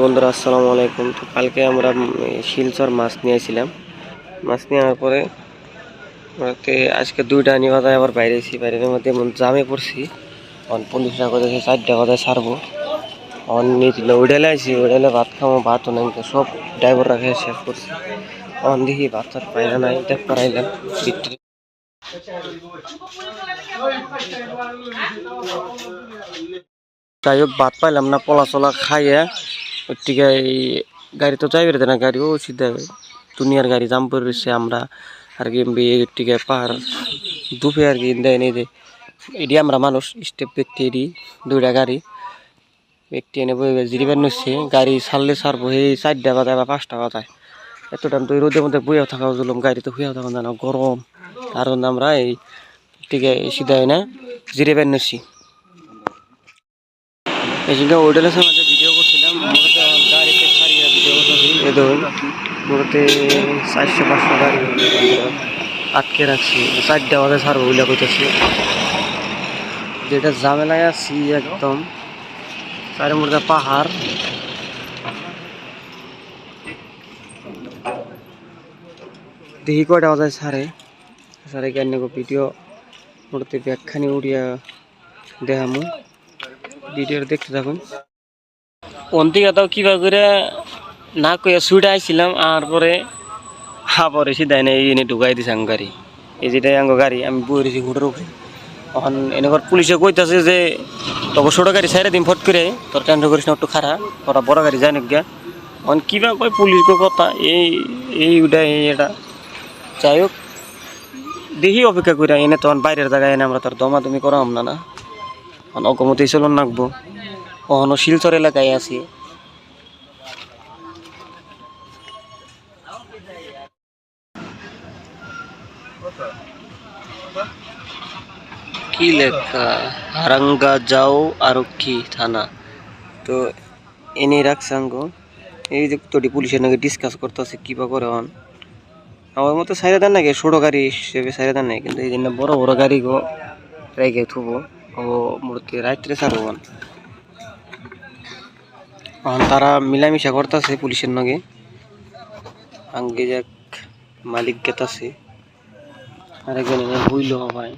বন্ধুরা, আসসালামু আলাইকুম। তো কালকে আমরা শিলচর মাছ নিয়েছিলাম মাছ নেওয়ার পরে ওতে আজকে দুইটা নিয়ে কথা আবার বাইরেছি বাইরের মধ্যে জামে পড়ছি। অন পুলিশরা করেছে চারটা কথা ছাড়বো। অন নিয়েছিল ওইডালে আইছি ওইডালে ভাত খাব ভাতও নাই সব ড্রাইভার রাখে শেষ করছি। অন দেখি ভাত আর পাইলা নাই, দেখ করাইলাম যাই হোক, ভাত পাইলাম না, পলা চলা খাইয়া এই গাড়ি তো যাইবে না গাড়ি ও সিধা দুনিয়ার গাড়ি জাম রয়েছে আমরা, আর কি এর পাহাড় দুপে আর কি দেয় নেই যে এটি আমরা মানুষ, স্টেপ ব্যক্তি এটি দুইটা গাড়ি। ব্যক্তি এনে বই জিরিবার নিচ্ছে গাড়ি ছাড়লে ছাড়বো, এই চারটা বাজায় বা পাঁচটা বাজায়। এত টাইম তো রোদের মধ্যে বইয়াও থাকা জুলুম গাড়ি তো শুয়েও থাকা জানো গরম। জন্য আমরা এই থেকে সিধা এনে জিরিবার নিচ্ছি এই জন্য মূলত চারশো পাঁচশো গাড়ি আটকে রাখছি। চারটা বাজে ছাড়বো বলে কইতেছি। যেটা ঝামেলায় আছি একদম, চারি মধ্যে পাহাড়। দেখি কয়টা বাজায় ছাড়ে। সারে জ্ঞান ভিডিও। মূলত ব্যাখ্যানি উড়িয়া দেখামু। ভিডিওটা দেখতে থাকুন। অন্তিকা তাও কিবা করে না কইয়া সুইটা আইছিলাম, আর পরে হা পরে সিধাই না এনে ঢুকাই দিছে আঙ্গ গাড়ি। এই যেটাই আঙ্গ গাড়ি, আমি বই রয়েছি ঘুটের উপরে। তখন এনেকর পুলিশে কইতাছে যে, তোকে ছোট গাড়ি সাইডে দিন ফট করে, তোর টেন্ডার করিস না, একটু খারাপ তোরা বড় গাড়ি যায় নাকি তখন কিবা কয় পুলিশ কথা, এই এই ওটা এই এটা। যাই হোক দেখি অপেক্ষা করে এনে তখন বাইরের জায়গায় এনে আমরা তোর দমাদমি করাম না না। অগমতেই চলন রাখব কখনো শিলচর এলাকায় আছি। কি লেখা? হারাঙ্গা যাও আরক্ষী থানা। তো এনে রাখসাঙ্গ এই যে তোটি পুলিশের নাকি ডিসকাস করতেছে, কি বা করে হন আমার মতো সাইডে দেন নাকি? ছোটো গাড়ি হিসেবে সাইডে দেন নাই কিন্তু এই জন্য বড় বড় গাড়ি গো, রেখে থুবো। ও মূর্তি রাত্রে এখন তারা মিলামিশা করতেছে পুলিশের নগে। আঙ্গে যাক মালিক গেতাছে। আরেকজন এনে বইল ভাই।